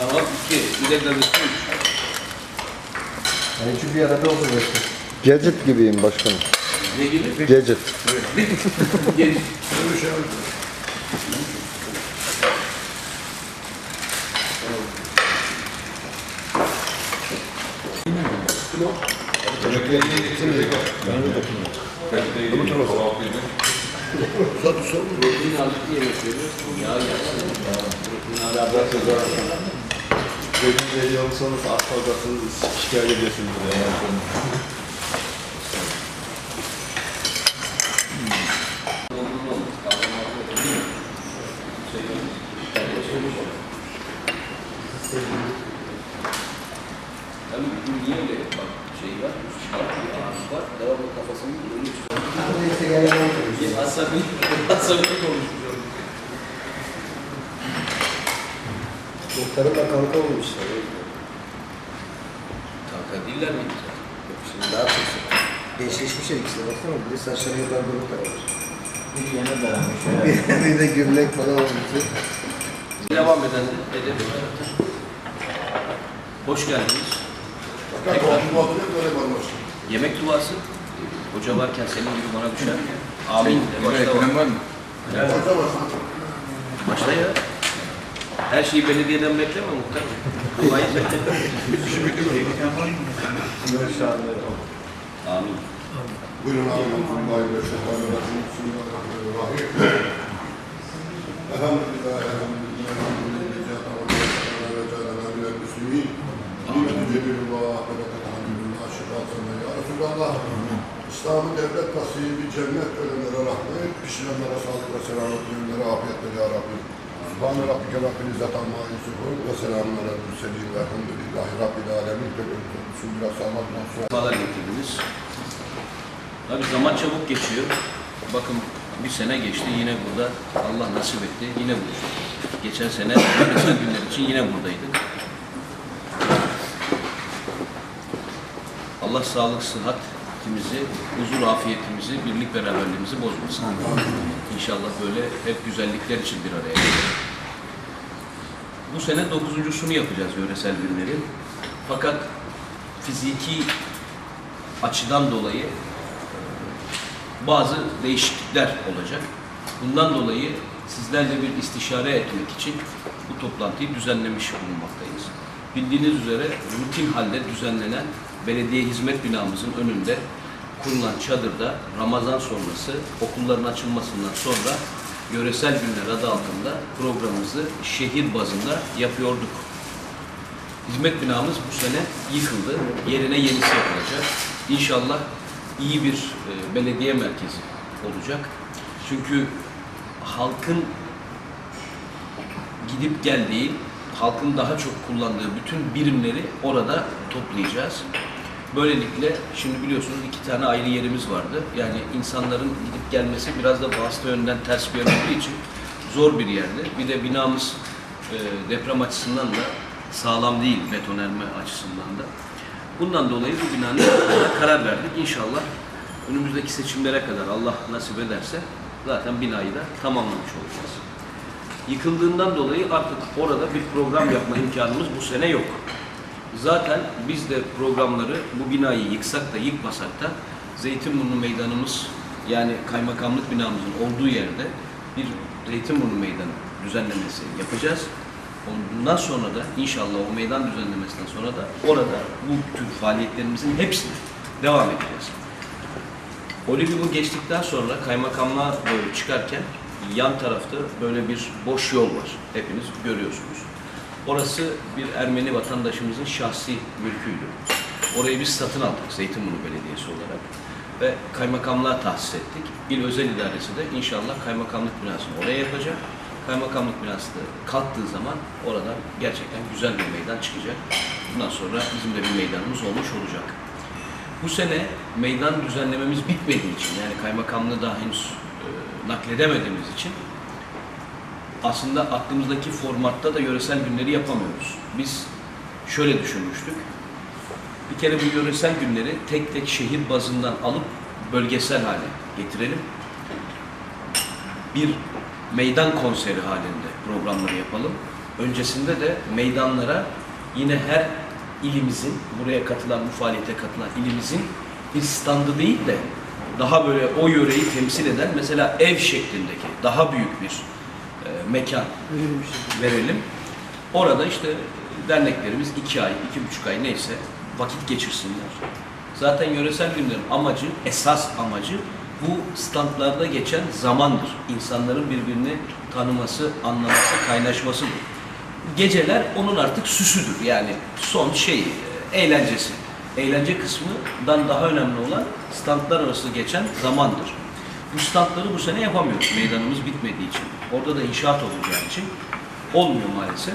Tamam iki. Bir de gazete üç. Yani çünkü arada olur belki. Gadget gibiyim başkanım. Ne gibi? Gadget. Geniş. Protein ağırlıklı yemek veriyoruz. Yağ gelsin. Protein ağırlıklı. Gözünüzü alırsanız az fazlasınız şikayet ediyorsunuz. Bugün niye öyle bak şey var, bir ağrı var, devamlı kafasını önüne tutuyor. Neyse gelen olmuyor. Asabi, asabi konuşuyor. Muhtarın da kanka olmuşlar. Kanka diller mi? Şimdi ne yapacaksın? Gençleşmişler ikisi de baksana. Bir de saçları yıllar gruplar olmuş. Bir yana daranmış. bir de gürlek falan olmuş. Devam eden edep Hoş geldiniz. Tekrar. Yemek duası. Hoca varken senin gibi bana düşer. Amin. de. Başla var. Başla ya. Her şeyi belediyeden bekleme muhtar. Kolay Amin. Buyurun abi. Bismillahirrahmanirrahim. Bismillahirrahmanirrahim. Elhamdülillah, elhamdülillah, elhamdülillah, elhamdülillah, ve ve. İslam'ı devlet tasfiyi, cennet ölenlere rahmet, pişirenlere sağlık ve selamet, düğünlere afiyetler ya Rabbi. Subhane Rabbike Rabbil İzzet Amma Yusufun ve selamun alel mürselin ve elhamdülillahi Rabbil Alemin. Sağlık olsun. Sefalar getirdiniz. Tabii zaman çabuk geçiyor. Bakın bir sene geçti yine burada. Allah nasip etti yine buluştuk. Geçen sene geçen günler için yine buradaydık. Allah sağlık, sıhhatimizi, huzur, afiyetimizi, birlik beraberliğimizi bozmasın. İnşallah böyle hep güzellikler için bir araya gelelim. Bu sene dokuzuncusunu yapacağız yöresel günlerin. Fakat fiziki açıdan dolayı e, bazı değişiklikler olacak. Bundan dolayı sizlerle bir istişare etmek için bu toplantıyı düzenlemiş bulunmaktayız. Bildiğiniz üzere rutin halde düzenlenen belediye hizmet binamızın önünde kurulan çadırda Ramazan sonrası okulların açılmasından sonra yöresel günler adı altında programımızı şehir bazında yapıyorduk. Hizmet binamız bu sene yıkıldı. Yerine yenisi yapılacak. İnşallah iyi bir e, belediye merkezi olacak. Çünkü halkın gidip geldiği, halkın daha çok kullandığı bütün birimleri orada toplayacağız. Böylelikle şimdi biliyorsunuz iki tane ayrı yerimiz vardı. Yani insanların gidip gelmesi biraz da vasıta yönden ters bir yer olduğu için zor bir yerdi. Bir de binamız e, deprem açısından da sağlam değil betonelme açısından da. Bundan dolayı bu binanın karar verdik. İnşallah önümüzdeki seçimlere kadar Allah nasip ederse zaten binayı da tamamlamış olacağız. Yıkıldığından dolayı artık orada bir program yapma imkanımız bu sene yok. Zaten biz de programları bu binayı yıksak da yıkmasak da Zeytinburnu meydanımız yani kaymakamlık binamızın olduğu yerde bir Zeytinburnu meydanı düzenlemesi yapacağız. Ondan sonra da inşallah o meydan düzenlemesinden sonra da orada bu tür faaliyetlerimizin hepsini devam edeceğiz. Olimpiyonu geçtikten sonra kaymakamlığa doğru çıkarken yan tarafta böyle bir boş yol var. Hepiniz görüyorsunuz. Orası bir Ermeni vatandaşımızın şahsi mülküydü. Orayı biz satın aldık Zeytinburnu Belediyesi olarak ve kaymakamlığa tahsis ettik. İl Özel İdaresi de inşallah kaymakamlık binasını oraya yapacak. Kaymakamlık binası da kalktığı zaman oradan gerçekten güzel bir meydan çıkacak. Bundan sonra bizim de bir meydanımız olmuş olacak. Bu sene meydan düzenlememiz bitmediği için yani kaymakamlığı daha henüz e, nakledemediğimiz için aslında aklımızdaki formatta da yöresel günleri yapamıyoruz. Biz şöyle düşünmüştük. Bir kere bu yöresel günleri tek tek şehir bazından alıp bölgesel hale getirelim. Bir meydan konseri halinde programları yapalım. öncesinde de meydanlara yine her ilimizin, buraya katılan, bu faaliyete katılan ilimizin bir standı değil de daha böyle o yöreyi temsil eden mesela ev şeklindeki daha büyük bir mekan verelim. Orada işte derneklerimiz iki ay, iki buçuk ay neyse vakit geçirsinler. Zaten yöresel günlerin amacı, esas amacı bu standlarda geçen zamandır. İnsanların birbirini tanıması, anlaması, kaynaşmasıdır. Geceler onun artık süsüdür. Yani son şey, e, eğlencesi. Eğlence kısmından daha önemli olan standlar arası geçen zamandır. Bu standları bu sene yapamıyoruz meydanımız bitmediği için. Orada da inşaat olacağı için olmuyor maalesef.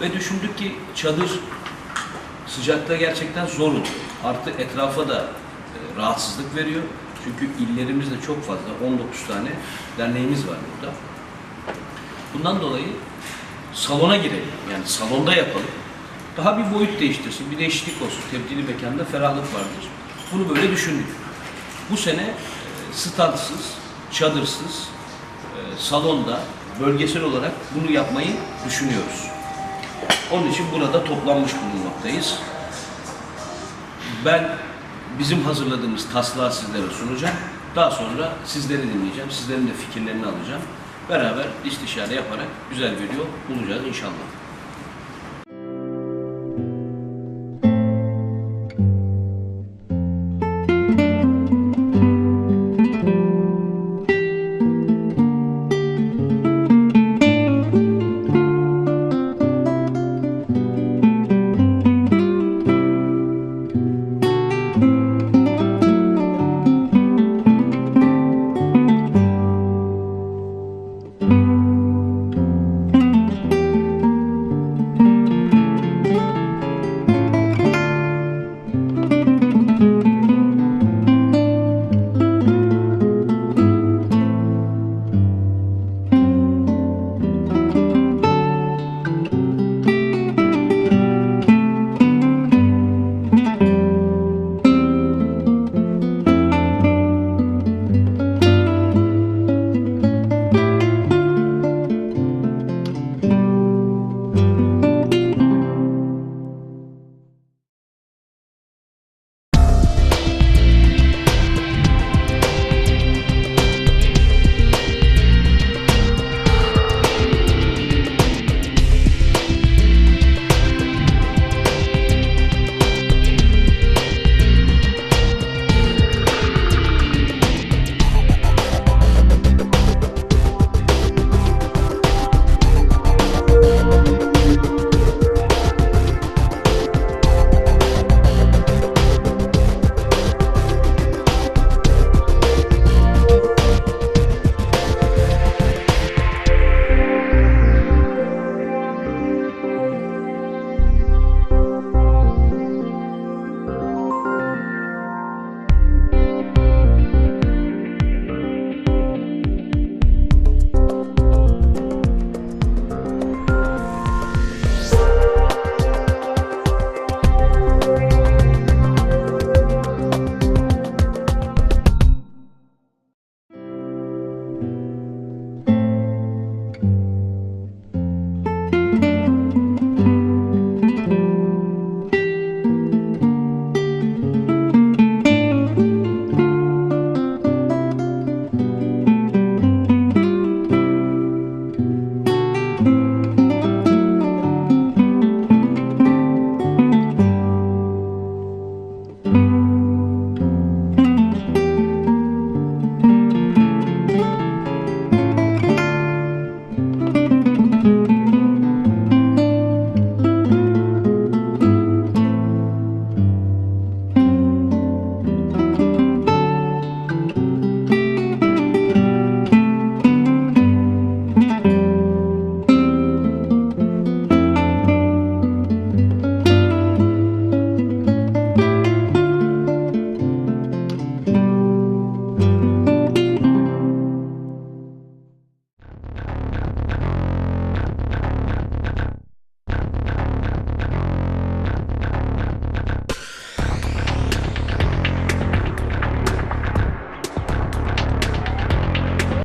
Ve düşündük ki çadır sıcakta gerçekten zor oluyor. Artı etrafa da e, rahatsızlık veriyor. Çünkü illerimizde çok fazla, 19 tane derneğimiz var burada. Bundan dolayı salona girelim. Yani salonda yapalım. Daha bir boyut değiştirsin, bir değişiklik olsun. Tebdili mekanda ferahlık vardır. Bunu böyle düşündük. Bu sene standsız, çadırsız, e, salonda, bölgesel olarak bunu yapmayı düşünüyoruz. Onun için burada toplanmış bulunmaktayız. Ben bizim hazırladığımız taslağı sizlere sunacağım. Daha sonra sizleri dinleyeceğim. Sizlerin de fikirlerini alacağım. Beraber istişare yaparak güzel bir yol bulacağız inşallah.